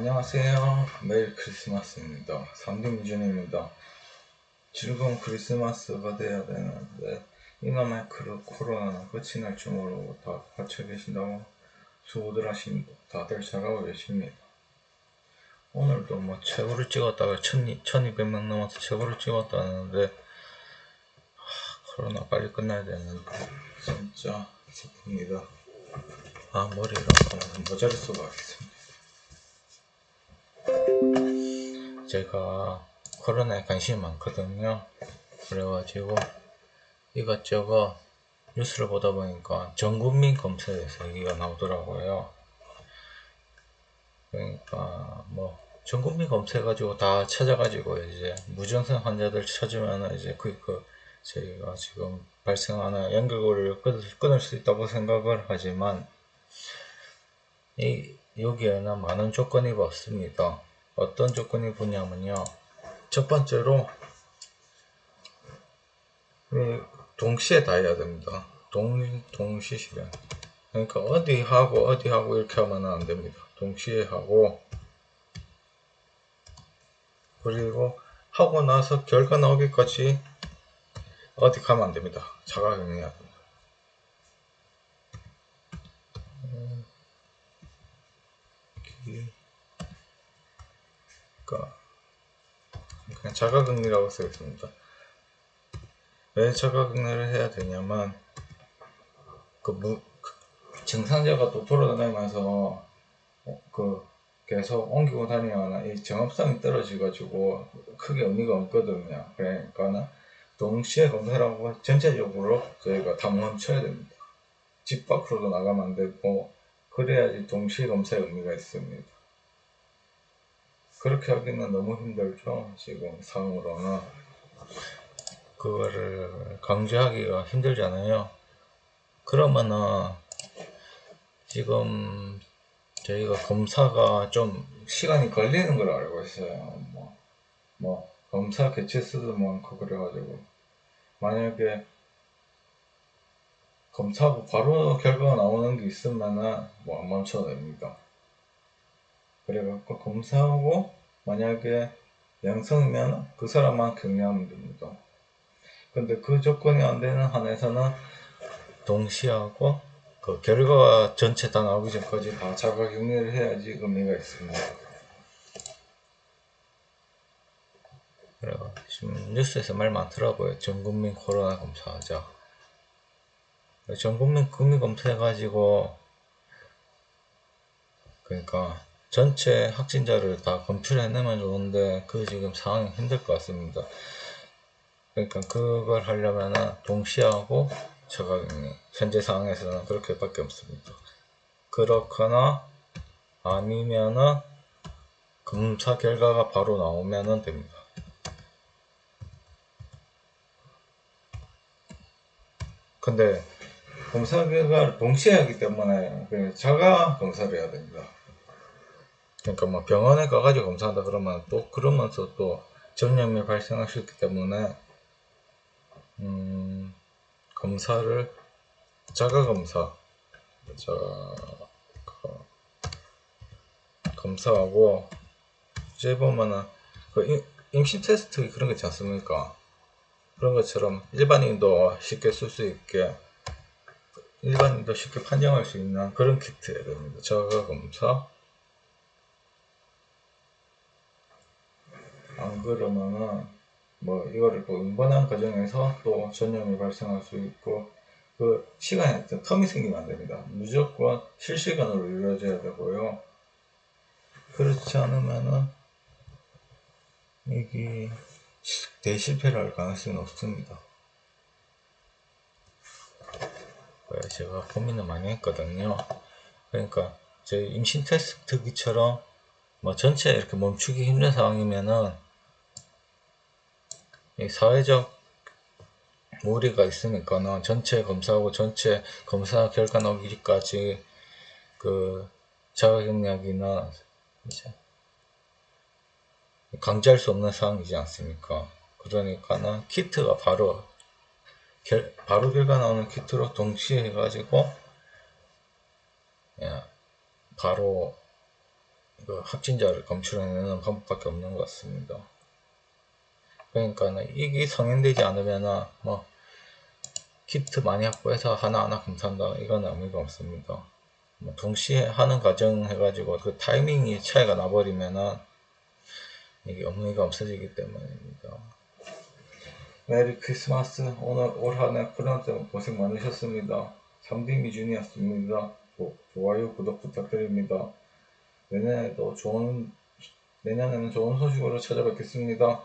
안녕하세요. 메리 크리스마스입니다. 삼등준입니다. 즐거운 크리스마스가 돼야 되는데 이놈의 그 코로나는 끝이 날줄 모르고 다 갇혀 계신다고 수고들 하십니다. 다들 잘하고 계십니다. 오늘도 뭐 최고를 찍었다가 1200명 넘어서 최고를 찍었다는데 하, 코로나 빨리 끝나야 되는데 진짜 슬픕니다. 아 머리를 아파서 모자를 쓰고 가겠습니다. 제가 코로나에 관심이 많거든요. 그래가지고 이것저것 뉴스를 보다 보니까 전국민 검사에서 얘기가 나오더라고요. 그러니까 뭐 전국민 검사해가지고 다 찾아가지고 이제 무증상 환자들 찾으면 이제 그, 그 저희가 지금 발생하는 연결고리를 끊을, 끊을 수 있다고 생각을 하지만 이 여기에는 많은 조건이 붙습니다. 어떤 조건이 붙냐면요. 첫 번째로 동시에 다 해야 됩니다. 동, 동시 실행. 그러니까 어디 하고 어디 하고 이렇게 하면 안 됩니다. 동시에 하고 그리고 하고 나서 결과 나오기까지 어디 가면 안 됩니다. 자가격리해야 됩니다. 그러니까 그냥 자가격리라고 쓰겠습니다. 왜 자가격리를 해야 되냐면 그, 무, 그 증상자가 또 돌아다니면서 어, 그 계속 옮기고 다니면 이 정합성이 떨어지가지고 크게 의미가 없거든요. 그러니까 동시에 검사라고 전체적으로 저희가 다 멈춰야 됩니다. 집 밖으로도 나가면 안 되고 그래야지 동시에 검사의 의미가 있습니다. 그렇게 하기는 너무 힘들죠. 지금 상으로는 그거를 강제하기가 힘들잖아요. 그러면은 지금 저희가 검사가 좀 시간이 걸리는 걸 알고 있어요. 뭐, 뭐 검사 개체 수도 많고 그래가지고 만약에 검사하고 바로 결과가 나오는 게 있으면은 뭐 안 멈춰도 됩니다. 그래갖고 검사하고 만약에 양성이면 그 사람만 격리하면 됩니다. 근데 그 조건이 안 되는 한에서는 동시하고 그 결과가 전체 다 나오기 전까지 다 자가 격리를 해야지 의미가 있습니다. 그래가 지금 뉴스에서 말 많더라고요. 전국민 코로나 검사하자. 전국민 국민 검사해가지고 그러니까 전체 확진자를 다 검출해내면 좋은데 그 지금 상황이 힘들 것 같습니다. 그러니까 그걸 하려면은 동시하고 자가격리 현재 상황에서는 그렇게밖에 없습니다. 그렇거나 아니면은 검사 결과가 바로 나오면은 됩니다. 근데 검사 결과를 동시에 하기 때문에 자가 검사를 해야 됩니다. 그러니까 뭐 병원에 가가지고 검사한다 그러면 또 그러면서 또 전염이 발생할 수 있기 때문에 음, 검사를 자가 검사 자 그, 검사하고 이제 보면은 그 임신 테스트 그런 거 있지 않습니까? 그런 것처럼 일반인도 쉽게 쓸 수 있게 일반인도 쉽게 판정할 수 있는 그런 키트여야 됩니다. 자가 검사 안 그러면은 뭐 이거를 또 운반한 과정에서 또 전염이 발생할 수 있고 그 시간에 텀이 생기면 안 됩니다. 무조건 실시간으로 이루어져야 되고요. 그렇지 않으면은 이게 대실패를 할 가능성이 없습니다. 제가 고민을 많이 했거든요. 그러니까 저희 임신 테스트기처럼 뭐 전체 이렇게 멈추기 힘든 상황이면은 사회적 무리가 있으니까는 전체 검사하고 전체 검사 결과 나오기까지 그 자가격리하기는 이제 강제할 수 없는 상황이지 않습니까? 그러니까는 키트가 바로 결, 바로 결과 나오는 키트로 동시에 해가지고 예, 바로 그 확진자를 검출해내는 방법밖에 없는 것 같습니다. 그러니까 이게 성행되지 않으면 뭐 키트 많이 확보해서 하나하나 검사한다 이건 의미가 없습니다. 뭐 동시에 하는 과정 해가지고 그 타이밍이 차이가 나버리면은 이게 의미가 없어지기 때문입니다. 메리 크리스마스 오늘 올 한해 코로나 때문에 고생 많으셨습니다. 3D 미준이었습니다. 조- 좋아요 구독 부탁드립니다. 내년에도 좋은 내년에는 좋은 소식으로 찾아뵙겠습니다.